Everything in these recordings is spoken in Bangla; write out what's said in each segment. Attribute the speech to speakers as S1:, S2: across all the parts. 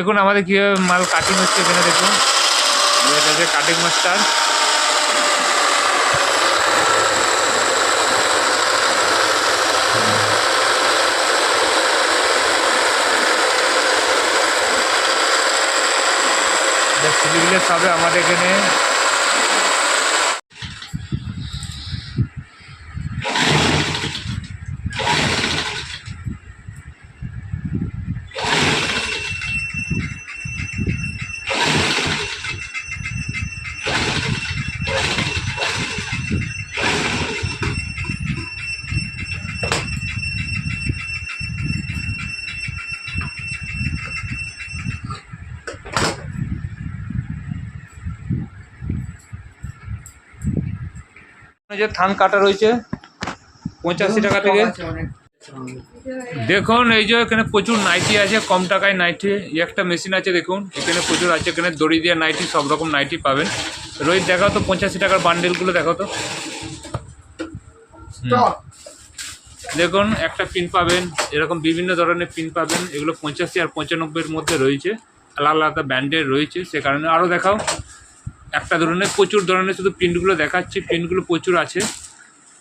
S1: দেখুন আমাদের কীভাবে মাল কাটিং হচ্ছে এখানে দেখুন। কাটিং মাস্টার সিভিলের সবে আমাদের এখানে যে থান কাটা রয়েছে পঁচাশি টাকা থেকে। দেখুন এই যে এখানে প্রচুর নাইটি আছে কম টাকায় নাইটি একটা মেশিন আছে দেখুন এখানে প্রচুর আছে এখানে দড়ি দিয়ে নাইটি সব রকম নাইটি পাবেন। রোহিত দেখাও তো পঁচাশি টাকার বান্ডেলগুলো দেখাও তো। দেখুন একটা পিন পাবেন এরকম বিভিন্ন ধরনের পিন পাবেন এগুলো পঁচাশি আর পঁচানব্বইয়ের মধ্যে রয়েছে আলাদা আলাদা ব্র্যান্ডের রয়েছে সে কারণে আরও দেখাও। একটা ধরনের প্রচুর ধরনের শুধু প্রিন্টগুলো দেখাচ্ছি প্রিন্টগুলো প্রচুর আছে।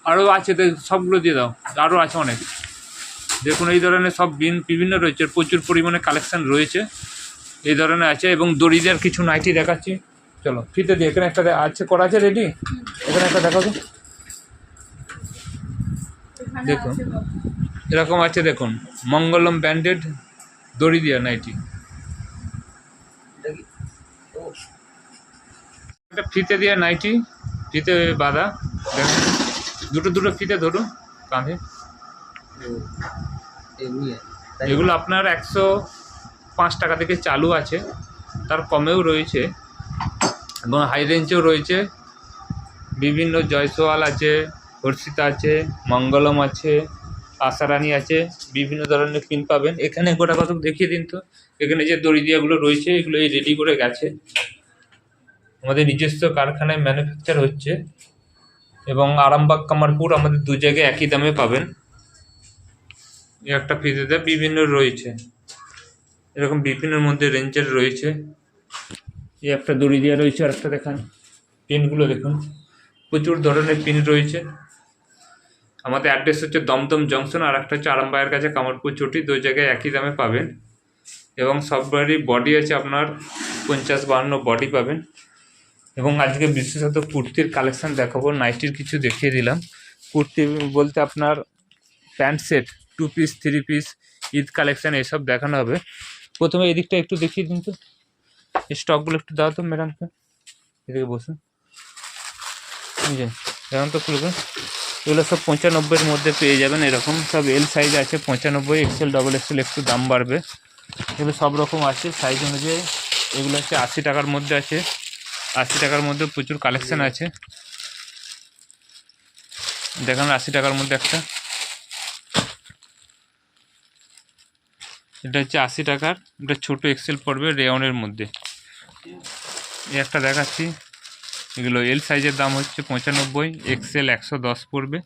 S1: আরও আছে দেখ- সবগুলো দিয়ে দাও আরও আছে অনেক। দেখুন, এই ধরনের সব বিন বিভিন্ন রয়েছে, প্রচুর পরিমাণে কালেকশন রয়েছে। এই ধরনের আছে এবং দড়িদের কিছু নাইটি দেখাচ্ছি। চলো, ফিতে দিয়ে, এখানে একটা আছে, করা আছে রেডি এখানে একটা দেখাও তো। দেখুন, এরকম আছে, দেখুন, মঙ্গলম ব্যান্ডেড দড়ি দিয়া নাইটি। একটা ফিতে দিয়ে নাইটি, ফিতে বাঁধা দুটো দুটো ফিতে ধরুন, কাঁধে। এগুলো আপনার একশো পাঁচ টাকা থেকে চালু আছে। তার কমেও রয়েছে। এবং হাই রেঞ্জেও রয়েছে। বিভিন্ন জয়সওয়াল আছে, হর্ষিতা আছে, মঙ্গলম আছে, আশারানি আছে, বিভিন্ন ধরনের পিন পাবেন। এখানে গোটা কত দেখিয়ে দিন তো। এখানে যে দড়ি দিয়াগুলো রয়েছে, এগুলো এই রেডি করে গেছে। আমাদের নিজস্ব কারখানায় ম্যানুফ্যাকচার হচ্ছে এবং আরামবাগ, কামারপুর আমাদের দু জায়গায় একই দামে পাবেন। একটা ফিতেতে বিভিন্ন রয়েছে। এরকম বিভিন্নের মধ্যে রেঞ্জের রয়েছে। এই একটা দড়ি দেওয়া রয়েছে আর একটা দেখান। পিনগুলো দেখুন। প্রচুর ধরনের পিন রয়েছে। আমাদের অ্যাড্রেস হচ্ছে দমদম জংশন আর একটা হচ্ছে আরামবাগের কাছে কামারপুর চটি। দুই জায়গায় একই দামে পাবেন। এবং সববারই বডি আছে আপনার পঞ্চাশ বাহান্ন বডি পাবেন। এবং আজকে বিশেষত কুর্তির কালেকশান দেখাবো। নাইটির কিছু দেখিয়ে দিলাম। কুর্তি বলতে আপনার pant set two piece three piece Eid collection এসব দেখানো হবে। প্রথমে এদিকটা একটু দেখিয়ে দিন তো। এই স্টকগুলো একটু দাও তো ম্যাডামকে। এদিকে বসুন। এই যে তো খুলবে। এগুলো সব পঁচানব্বইয়ের মধ্যে পেয়ে যাবেন। এরকম সব এল সাইজ আছে, পঁচানব্বই এক্সেল ডবল এক্সেল একটু দাম বাড়বে। এগুলো সব রকম আছে। সাইজ অনুযায়ী এগুলো হচ্ছে আশি টাকার মধ্যে আছে। আশি টাকার মধ্যে প্রচুর কালেকশন আছে। দেখান, আশি টাকার মধ্যে একটা। এটা হচ্ছে আশি টাকার। এটা ছোটো এক্সেল পড়বে রেয়নের মধ্যে। একটা দেখাচ্ছি। এগুলো এল সাইজের দাম হচ্ছে পঁচানব্বই এক্সেল একশো দশ পড়বে।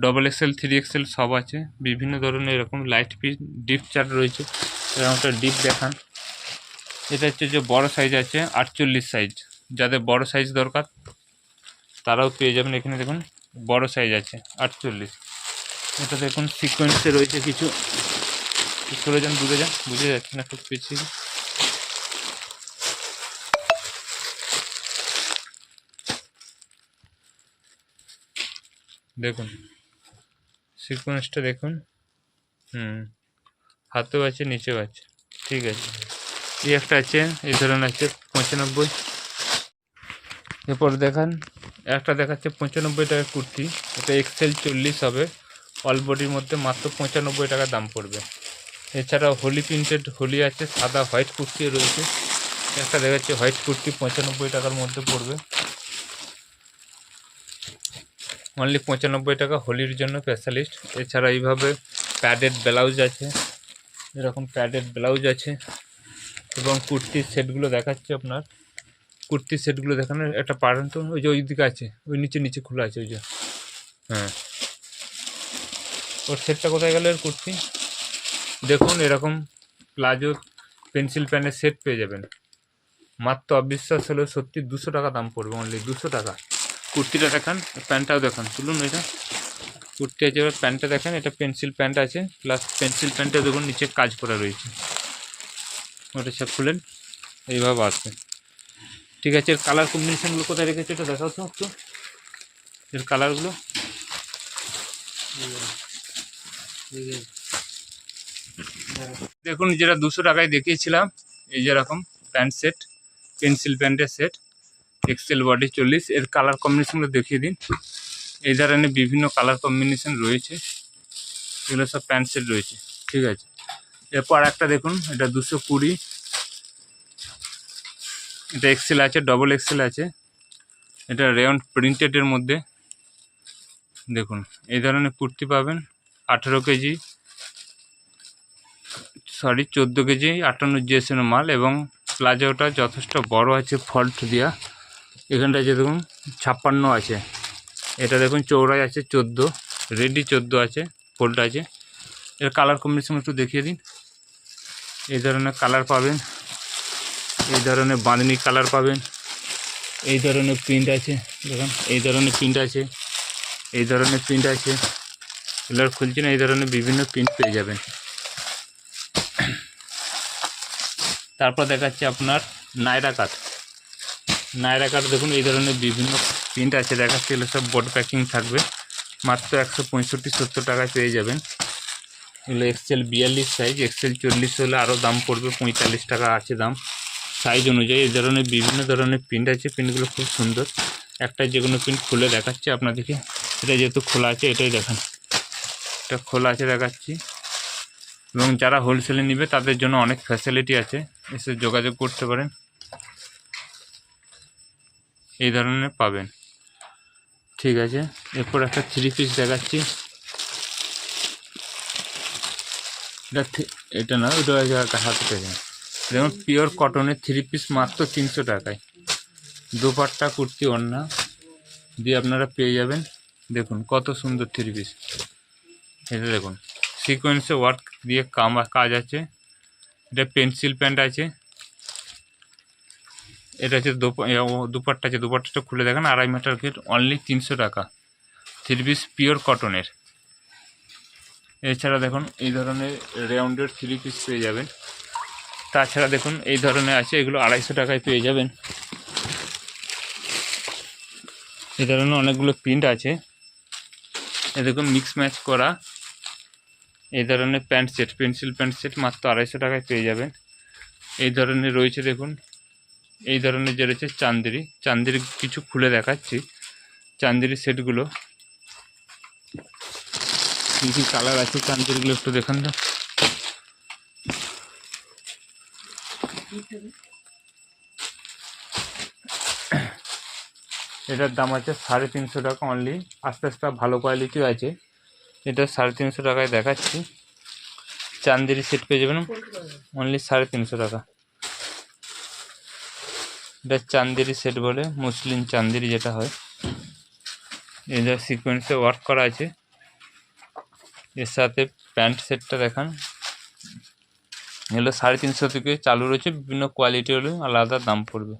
S1: ডবল এক্সেল থ্রি এক্সেল সব আছে। বিভিন্ন ধরনের এরকম লাইট পিস ডিপ চার্ট রয়েছে। এরকম একটা ডিপ দেখান। এটা হচ্ছে যে বড় সাইজ আছে, আটচল্লিশ সাইজ যাদের বড় সাইজ দরকার, তারাও পেয়ে যাবেন। এখানে দেখুন, বড় সাইজ আছে, আটচল্লিশ। এটা দেখুন সিকোয়েন্সে রয়েছে কিছু। সরে যান, দূরে যান। বুঝে যাচ্ছে না, খুব পিছিয়ে দেখুন সিকোয়েন্সটা দেখুন। হুম, হাতেও আছে, নিচেও আছে। ঠিক আছে। এই একটা আছে, এই ধরনের আছে, পঁচানব্বই। এরপর দেখান। একটা দেখাচ্ছে পঁচানব্বই টাকা কুর্তি। এটা এক্সেল চল্লিশ হবে। অল বডির মধ্যে মাত্র পঁচানব্বই টাকা দাম পড়বে। এছাড়াও হোলি প্রিন্টেড হোলি আছে, সাদা হোয়াইট কুর্তি রয়েছে। একটা দেখাচ্ছে হোয়াইট কুর্তি, পঁচানব্বই টাকার মধ্যে পড়বে। অনলি পঁচানব্বই টাকা হোলির জন্য স্পেশালিস্ট এছাড়া এইভাবে প্যাডেড ব্লাউজ আছে। এরকম প্যাডেড ব্লাউজ আছে। এবং কুর্তির সেটগুলো দেখাচ্ছে আপনার। কুর্তির সেটগুলো দেখানোর একটা পারেন তো, ওই যে ওই দিকে আছে, ওই নিচে নিচে খোলা আছে, ওই যে। হ্যাঁ। ওর সেটটা কোথায় গেল এর কুর্তি? দেখুন, এরকম প্লাজো পেন্সিল প্যানের সেট পেয়ে যাবেন। মাত্র অবিশ্বাস হলেও সত্যি দুশো টাকা দাম পড়বে অনলি দুশো টাকা। কুর্তিটা দেখান, প্যান্টটাও দেখান, তুলুন এটা। কুর্তি আছে, এবার প্যান্টটা দেখেন, এটা পেন্সিল প্যান্ট আছে প্লাস পেন্সিল প্যান্টটা দেখুন, নিচে কাজ করা রয়েছে। ওটা সব খুলেন, এইভাবে আসবে। ঠিক আছে, এর কালার কম্বিনেশনগুলো কোথায় রেখেছে এটা দেখাও তো একটু। এর কালারগুলো দেখুন, যেটা দুশো টাকায় দেখিয়েছিলাম, এই যেরকম প্যান্ট সেট, পেন্সিল প্যান্টের সেট, এক্সেল বডি চল্লিশ, এর কালার কম্বিনেশনগুলো দেখিয়ে দিন। এই ধরনের বিভিন্ন কালার কম্বিনেশন রয়েছে, এগুলো সব প্যান্ট সেট রয়েছে, ঠিক আছে। এরপর একটা দেখুন, এটা দুশো কুড়ি এটা এক্সেল আছে ডবল এক্সেল আছে। এটা রেয়ন প্রিন্টেডের মধ্যে। দেখুন, এই ধরনের কুর্তি পাবেন, আঠেরো কেজি সরি চোদ্দ কেজি, আটান্ন জিএসএম মাল এবং প্লাজোটা যথেষ্ট বড় আছে ফল্ট দেওয়া এখানটা যে দেখুন, ছাপ্পান্ন আছে। এটা দেখুন চৌড়াই আছে চোদ্দ রেডি চোদ্দ আছে ফোল্ড আছে। এর কালার কম্বিনেশন একটু দেখিয়ে দিন। এই ধরনের কালার পাবেন। এই ধরনের বাঁধনি কালার পাবেন। এই ধরনের প্রিন্ট আছে, দেখুন, এই ধরনের প্রিন্ট আছে, এই ধরনের প্রিন্ট আছে। এগুলোর খুলছেন এই ধরনের বিভিন্ন প্রিন্ট পেয়ে যাবেন। তারপর দেখাচ্ছে আপনার নায়রা কাঠ। নায়রা কাঠ, দেখুন, এই ধরনের বিভিন্ন প্রিন্ট আছে, দেখাচ্ছে, এগুলো সব বোর্ড প্যাকিং থাকবে। মাত্র একশো পঁয়ষট্টি, সত্তর টাকায় পেয়ে যাবেন। এগুলো এক্সেল বিয়াল্লিশ সাইজ এক্সেল চল্লিশ হলে আরও দাম পড়বে, পঁয়তাল্লিশ টাকা আছে দাম। সাইজ অনুযায়ী এই ধরনের বিভিন্ন ধরনের প্রিন্ট আছে। প্রিন্টগুলো খুব সুন্দর। একটা যে কোনো প্রিন্ট খুলে দেখাচ্ছি আপনাদেরকে। এটা যেহেতু খোলা আছে, এটাই দেখান। এটা খোলা আছে দেখাচ্ছি। এবং যারা হোলসেলে নেবে, তাদের জন্য অনেক ফ্যাসিলিটি আছে। এসে যোগাযোগ করতে পারেন। এই ধরনের পাবেন। ঠিক আছে। এরপর একটা থ্রি পিস দেখাচ্ছি। এটা এটা না, ওটা হাতে থেকে। যেমন পিওর কটনের থ্রি পিস মাত্র তিনশো টাকায়। দুপাট্টা, কুর্তি, ওড়না দিয়ে আপনারা পেয়ে যাবেন। দেখুন কত সুন্দর থ্রি পিস এটা দেখুন সিকোয়েন্সে ওয়ার্ক দিয়ে কামা, কাজ আছে। এটা পেন্সিল প্যান্ট আছে। এটা হচ্ছে দুপাট্টা আছে। দুপাট্টাটা খুলে দেখেন, আড়াই মিটার গেট অনলি তিনশো টাকা। থ্রি পিস পিওর কটনের এছাড়া দেখুন, এই ধরনের রাউন্ডের থ্রি পিস পেয়ে যাবেন। তাছাড়া দেখুন, এই ধরনের আছে, এগুলো আড়াইশো টাকায় পেয়ে যাবেন। এই ধরনের অনেকগুলো প্রিন্ট আছে। এ দেখুন মিক্স ম্যাচ করা। এই ধরনের pant set pencil pant set মাত্র আড়াইশো টাকায় পেয়ে যাবেন। এই ধরনের রয়েছে, দেখুন, এই ধরনের যে রয়েছে চান্দেরি। চান্দেরি কিছু খুলে দেখাচ্ছি। চান্দেরি সেটগুলো কী কী কালার আছে চান্দেরিগুলো একটু দেখান তো। এটার দাম আছে সাড়ে তিনশো টাকা অনলি আস্তে আস্তে ভালো কোয়ালিটিও আছে। এটা সাড়ে তিনশো টাকায় দেখাচ্ছি। চান্দেরি সেট পেয়ে যাবেন। অনলি সাড়ে তিনশো টাকা। এটা চান্দেরি সেট বলে, মুসলিম চান্দেরি যেটা হয়। এটা সিকোয়েন্সে ওয়ার্ক করা আছে। এর সাথে প্যান্ট সেটটা দেখান। এগুলো সাড়ে তিনশো থেকে চালু রয়েছে, বিভিন্ন কোয়ালিটি হলে আলাদা দাম পড়বে।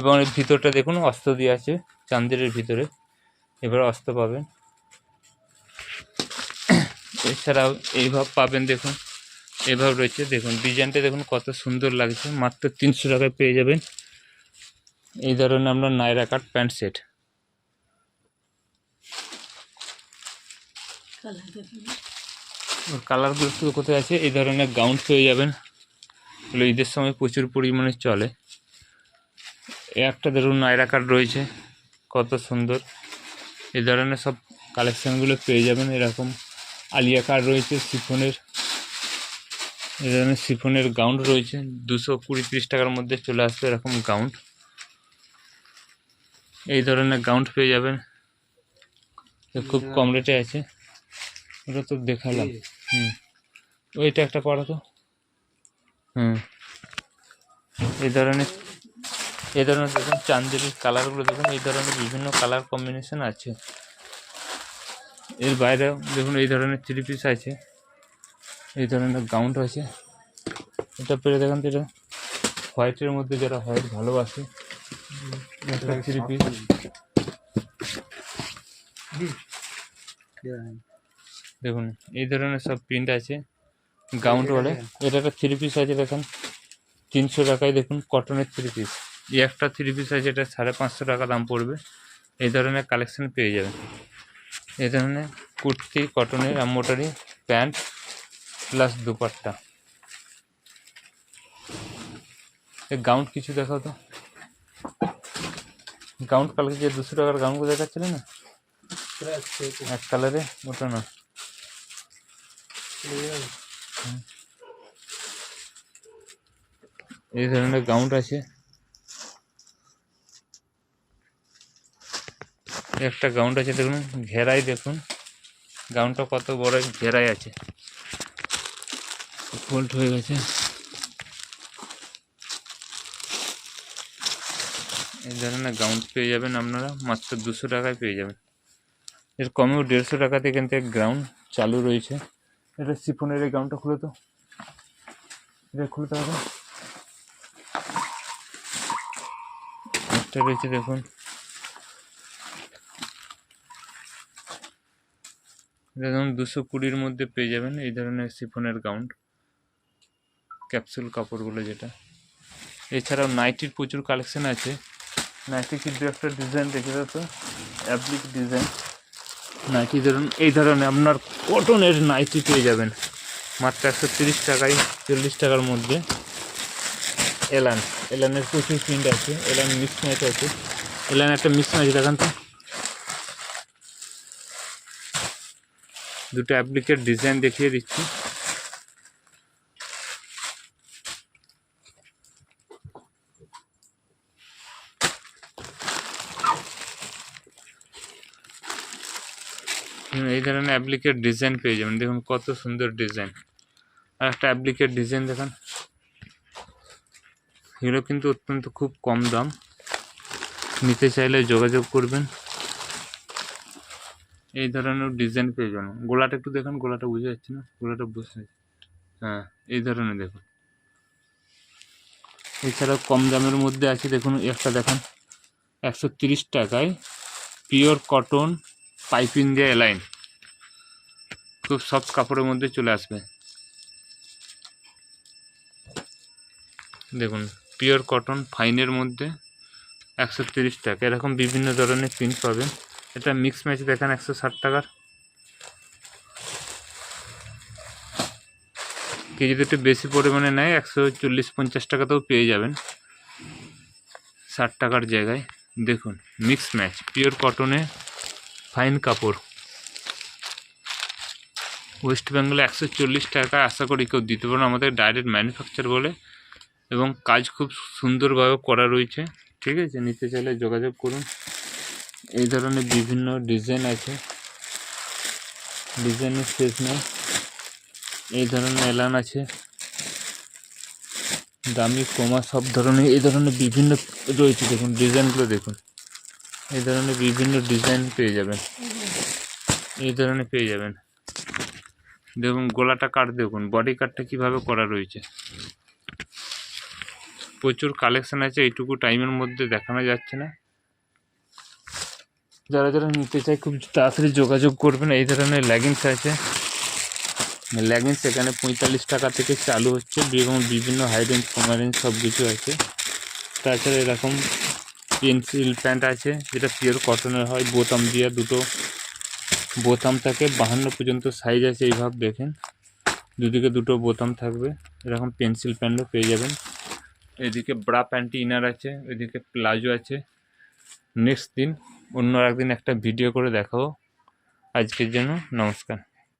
S1: এবং এর ভিতরটা দেখুন, অস্ত দিয়ে আছে, চান্দেরের ভিতরে। এবার অস্ত পাবেন। এছাড়াও এইভাব পাবেন দেখুন এভাবে রয়েছে। দেখুন, ডিজাইনটা দেখুন, কত সুন্দর লাগছে। মাত্র তিনশো টাকায় পেয়ে যাবেন। এই ধরনের আমরা নায়রা কাট প্যান্ট সেট। ওর কালারগুলো তো কোথায় আছে? এই ধরনের গাউন পেয়ে যাবেন। এগুলো ঈদের সময় প্রচুর পরিমাণে চলে। এ একটা ধরুন নায়রা কাট রয়েছে। কত সুন্দর। এই ধরনের সব কালেকশানগুলো পেয়ে যাবেন এরকম। আলিয়া কার্ড রয়েছে? সিফনের এই ধরনের সিফনের গাউন্ড রয়েছে। দুশো কুড়ি তিরিশ টাকার মধ্যে চলে আসবে এরকম গাউন্ড এই ধরনের গাউন্ড পেয়ে যাবেন। খুব কম রেটে আছে। ওটা তো দেখালাম। হুম। ওইটা একটা পড়া তো। হুম। এই ধরনের এই ধরনের দেখুন চান্দেরির কালারগুলো দেখুন এই ধরনের বিভিন্ন কালার কম্বিনেশন আছে। এর বাইরেও দেখুন এই ধরনের থ্রি পিস আছে। এই ধরনের গাউন্ড আছে। এটা পেরে দেখুন তো এটা হোয়াইটের মধ্যে যারা হোয়াইট ভালোবাসে একটা থ্রি পিস দেখুন এই ধরনের সব প্রিন্ট আছে। গাউন্ড বলে। এটা একটা থ্রি পিস আছে দেখেন। তিনশো টাকায় দেখুন কটনের থ্রি পিস এই একটা থ্রি পিস আছে এটা সাড়ে পাঁচশো টাকা দাম পড়বে। এই ধরনের কালেকশন পেয়ে যাবেন। এই ধরনের কুর্তি কটনের আমোটারি প্যান্ট প্লাস দুপাট্টা। এই গাউন্ড কিছু দেখাও তো। গাউন্ড কালকে যে দুশো টাকার গাউন্ডগুলো দেখাচ্ছিলে না? এক কালারে ওটা না। এই ধরনের গাউন্ড আছে। একটা গাউন্ড আছে, দেখুন, ঘেরাই দেখুন। গাউন্ডটা কত বড়, ঘেরাই আছে। ফোল্ড হয়ে গেছে। এই ধরনের গাউন্ড পেয়ে যাবেন আপনারা, মাত্র দুশো টাকায় পেয়ে যাবেন। এর কমেও দেড়শো টাকাতে থেকে গ্রাউন্ড চালু রয়েছে। এটা সিফনের এই গাউনটা খুলে তো এটা খুলে তো রয়েছে দেখুন। ধরুন দুশো কুড়ির মধ্যে পেয়ে যাবেন এই ধরনের সিফনের গাউন্ড ক্যাপসুল কাপড়গুলো যেটা। এছাড়াও নাইটির প্রচুর কালেকশন আছে। নাইটি কিন্তু একটা ডিজাইন দেখে তো। অ্যাপ্লিক ডিজাইন নাইটি ধরুন, এই ধরনের আপনার কটনের নাইটি পেয়ে যাবেন। মাত্র একশো তিরিশ টাকায়, চল্লিশ টাকার মধ্যে। এলান এলানের প্রচুর প্রিন্ট আছে এলান মিক্স ম্যাচ আছে। এলান একটা মিক্স ম্যাচ দেখান তো। দুটো অ্যাপ্লিকের ডিজাইন দেখিয়ে দিচ্ছি। এই ধরনের অ্যাপ্লিকের ডিজাইন পেয়ে যাবেন। দেখুন কত সুন্দর ডিজাইন আর একটা অ্যাপ্লিকের ডিজাইন দেখুন। এগুলো কিন্তু অত্যন্ত খুব কম দাম। নিতে চাইলে যোগাযোগ করবেন। এই ধরনের ডিজাইন পেয়ে যাবেন। গোলাটা একটু দেখুন, গোলাটা বুঝে যাচ্ছে না? গোলাটা বুঝতে। হ্যাঁ এই ধরনের দেখুন। এছাড়াও কম দামের মধ্যে আছে, দেখুন, একটা দেখুন। একশো টাকায় পিওর কটন পাইপিং দিয়ে এলাইন খুব সফট কাপড়ের মধ্যে চলে আসবে। দেখুন, পিওর কটন ফাইনের মধ্যে একশো তিরিশ টাকা। এরকম বিভিন্ন ধরনের প্রিন্ট পাবেন। এটা মিক্স ম্যাচ দেখেন, একশো ষাট টাকার। যদি একটু বেশি পরিমাণে নেয়, একশো চল্লিশ পঞ্চাশ টাকাতেও পেয়ে যাবেন। ষাট টাকার জায়গায়। দেখুন, মিক্স ম্যাচ। পিওর কটনে ফাইন কাপড় ওয়েস্ট বেঙ্গলে একশো চল্লিশ টাকা আশা করি কেউ দিতে পারেন আমাদের ডাইরেক্ট ম্যানুফ্যাকচার বলে, এবং কাজ খুব সুন্দরভাবে করা রয়েছে। ঠিক আছে, নিতে চাইলে যোগাযোগ করুন। এই ধরনের বিভিন্ন ডিজাইন আছে। ডিজাইনের শেষ নেই। এই ধরনের এলান আছে। দামি কমা সব ধরনের, এই ধরনের বিভিন্ন রয়েছে। দেখুন ডিজাইনগুলো দেখুন। এই ধরনের বিভিন্ন ডিজাইন পেয়ে যাবেন। এই ধরনের পেয়ে যাবেন। দেখুন, গলাটা কাট দেখুন বডি কাটটা কীভাবে করা রয়েছে। প্রচুর কালেকশন আছে, এইটুকু টাইমের মধ্যে দেখানো যাচ্ছে না। যারা যারা নিতে চায়, খুব তাড়াতাড়ি যোগাযোগ করবেন। এই ধরনের লেগিংস আছে। লেগিংস এখানে পঁয়তাল্লিশ টাকা থেকে চালু হচ্ছে। এবং বিভিন্ন হাই রেঞ্জ কম রেঞ্জ সব কিছু আছে। তাছাড়া এরকম পেন্সিল প্যান্ট আছে, যেটা পিওর কটনের হয়। বোতাম দিয়ে দুটো বোতাম থাকে বাহান্ন পর্যন্ত সাইজ আছে এইভাবে দেখেন। দুদিকে দুটো বোতাম থাকবে। এরকম পেন্সিল প্যান্টও পেয়ে যাবেন। এদিকে ব্রা প্যান্টি ইনার আছে, এদিকে প্লাজো আছে। নেক্সট দিন অন্য একদিন একটা ভিডিও করে দেখাবো। আজকের জন্য নমস্কার।